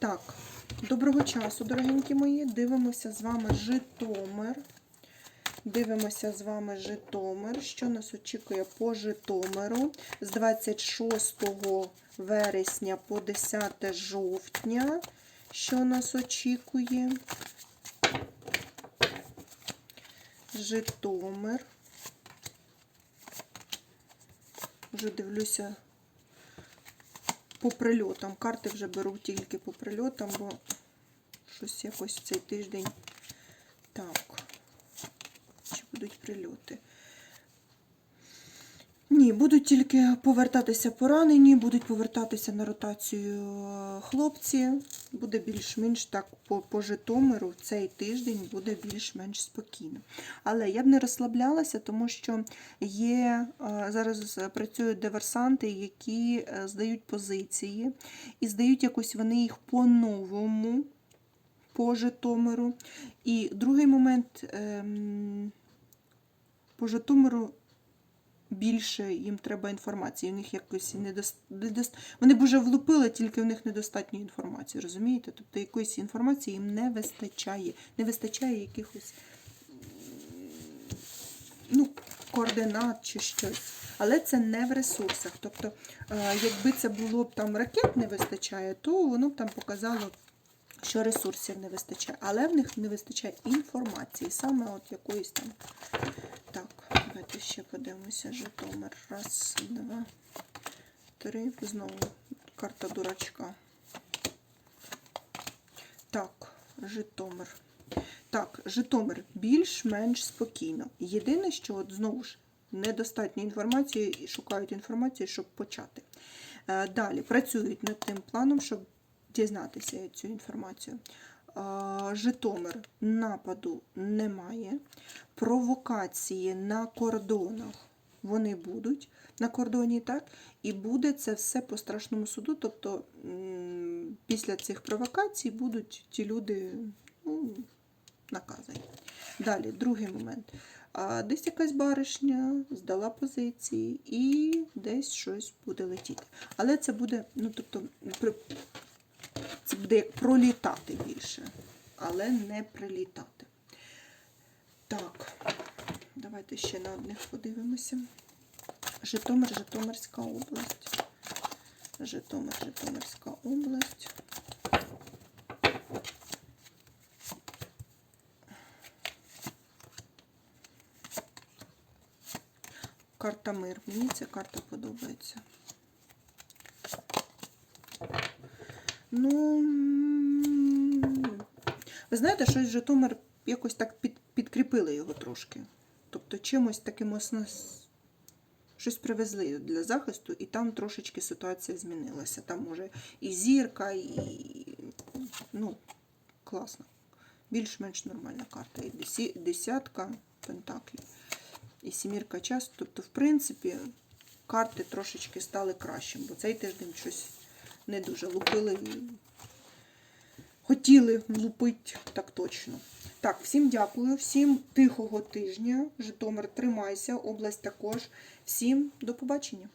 Так, доброго часу, дорогенькі мої. Дивимося з вами Житомир. Дивимося з вами Житомир. Що нас очікує по Житомиру з 26 вересня по 10 жовтня. Що нас очікує? Житомир. Вже дивлюся по прильотам. Карти вже беру тільки по прильотам, бо щось якось цей тиждень. Так. Чи будуть прильоти? Ні, будуть тільки повертатися поранені, будуть повертатися на ротацію е, хлопці. Буде більш-менш так по, по Житомиру цей тиждень буде більш-менш спокійно. Але я б не розслаблялася, тому що є е, зараз працюють диверсанти, які е, здають позиції, і здають якось вони їх по-новому по Житомиру. І другий момент ем, по Житомиру більше їм треба інформації. У них якось недос... недос- Вони б вже влупили, тільки в них недостатньо інформації, розумієте? Тобто якоїсь інформації їм не вистачає. Не вистачає якихось ну, координат чи щось. Але це не в ресурсах. Тобто, е, якби це було б там ракет не вистачає, то воно б там показало, що ресурсів не вистачає. Але в них не вистачає інформації, саме от якоїсь там. Ще подивимося. Житомир. Раз, два, три. Знову карта дурачка. Так, Житомир. Так, Житомир більш-менш спокійно. Єдине, що от знову ж недостатньо інформації і шукають інформацію, щоб почати. Е, Далі працюють над тим планом, щоб дізнатися цю інформацію. Житомир нападу немає. Провокації на кордонах вони будуть на кордоні, так? І буде це все по страшному суду. Тобто після цих провокацій будуть ті люди ну, наказані. Далі, другий момент. А, десь якась баришня здала позиції і десь щось буде летіти. Але це буде, ну тобто, буде пролітати більше, але не прилітати. Так, давайте ще на одних подивимося. Житомир, Житомирська область. Житомир, Житомирська область. Карта мир. Мені ця карта подобається. Ну, ви знаєте, щось Житомир якось так під, підкріпили його трошки. Тобто чимось таким осно... щось привезли для захисту, і там трошечки ситуація змінилася. Там може і зірка, і ну, класно. Більш-менш нормальна карта. І десятка пентаклів, і сімірка часу. Тобто, в принципі, карти трошечки стали кращим, бо цей тиждень щось не дуже лупили хотіли влупити так точно. Так, всім дякую, всім тихого тижня. Житомир, тримайся, область також. Всім до побачення.